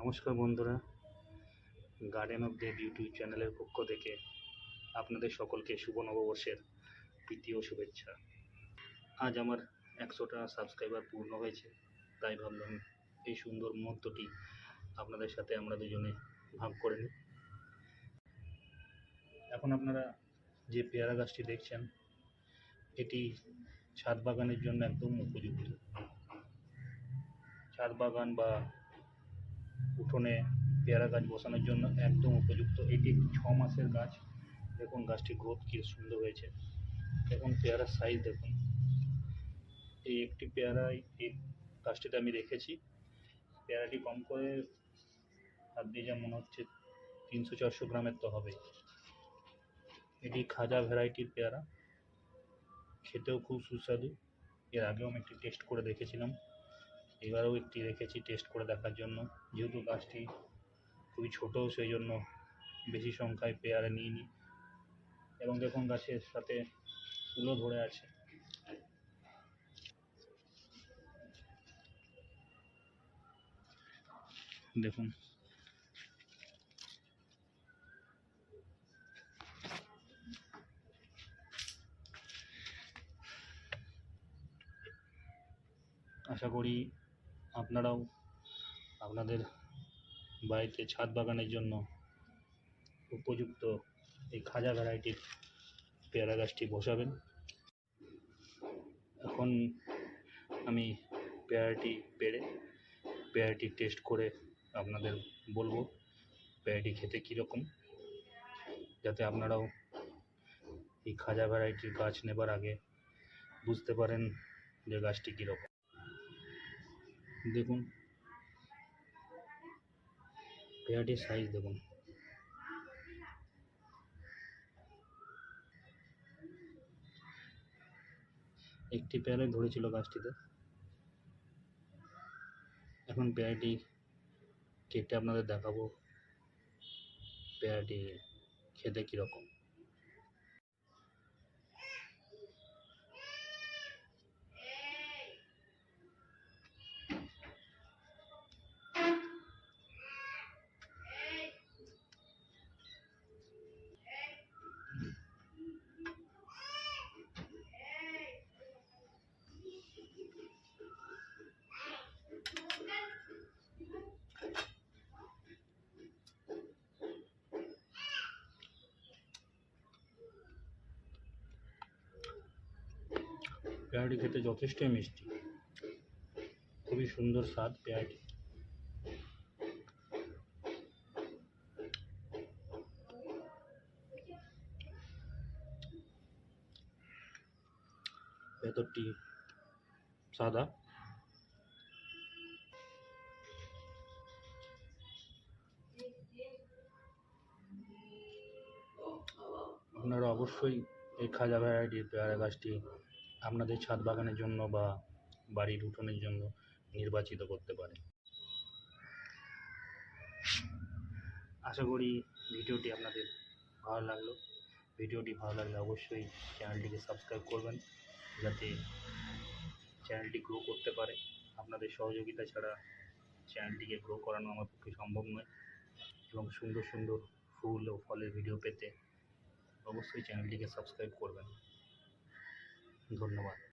নমস্কার বন্ধুরা garden of Dev YouTube চ্যানেলের পক্ষ থেকে আপনাদের সকলকে শুভ নববর্ষের প্রীতি ও শুভেচ্ছা। আজ আমার একশোটা সাবস্ক্রাইবার পূর্ণ হয়েছে, তাই ভাবলাম এই সুন্দর মুহূর্তটি আপনাদের সাথে আমরা দুজনে ভাগ করে নিই। এখন আপনারা যে পেয়ারা গাছটি দেখছেন, এটি ছাদ বাগানের জন্য একদম উপযুক্ত ছাদ বাগান বা উঠোনে পেয়ারা গাছ বসানোর জন্য একদম উপযুক্ত। এটি একটি ছ মাসের গাছ। দেখুন গাছটির গ্রোথ কী সুন্দর হয়েছে। দেখুন পেয়ারার সাইজ দেখুন। এই একটি পেয়ারায় এই গাছটিতে আমি রেখেছি। পেয়ারাটি কম করে হাত দিয়ে যা মনে হচ্ছে তিনশো চারশো গ্রামের তো হবে এটি খাজা ভ্যারাইটির পেয়ারা। খেতেও খুব সুস্বাদু। এর আগেও আমি একটি টেস্ট করে দেখেছিলাম। এবারেও একটি রেখেছি টেস্ট করে দেখার জন্য। যেহেতু গাছটি খুবই ছোটো, সেই জন্য বেশি সংখ্যায় পেয়ারা নিইনি। এবং দেখুন গাছের সাথে ফুলও ধরে আছে। দেখুন। আশা করি আপনারাও আপনাদের বাড়িতে ছাদ বাগানের জন্য উপযুক্ত এই খাজা ভ্যারাইটির পেয়ারা গাছটি বসাবেন। এখন আমি পেয়ারাটি পেড়ে, পেয়ারাটি টেস্ট করে আপনাদের বলব পেয়ারাটি খেতে কীরকম, যাতে আপনারাও এই খাজা ভ্যারাইটির গাছ নেবার আগে বুঝতে পারেন যে গাছটি কীরকম। দেখুন। পেয়ারাটির সাইজ দেখুন। একটি পেয়ারাই ধরেছিল গাছটিতে। এখন পেয়ারাটি কেটে আপনাদের দেখাবো। পেয়ারাটি খেতে কীরকম। পেয়ারাটি খেতে যথেষ্টই মিষ্টি। খুবই সুন্দর স্বাদ পেয়ারাটি। ভেতরটি সাদা। আপনারা অবশ্যই এই খাজা ভ্যারাইটির পেয়ারা গাছটি আপনাদের ছাদ বাগানের জন্য বা বাড়ির উঠোনের জন্য নির্বাচিত করতে পারেন আশা করি ভিডিওটি আপনাদের ভালো লাগল। ভিডিওটি ভালো লাগলে অবশ্যই চ্যানেলটিকে সাবস্ক্রাইব করবেন, যাতে চ্যানেলটি গ্রো করতে পারে। আপনাদের সহযোগিতা ছাড়া চ্যানেলটিকে গ্রো করানো আমার পক্ষে সম্ভব নয় এবং সুন্দর সুন্দর ফুল ও ফলের ভিডিও পেতে অবশ্যই চ্যানেলটিকে সাবস্ক্রাইব করবেন। ধন্যবাদ।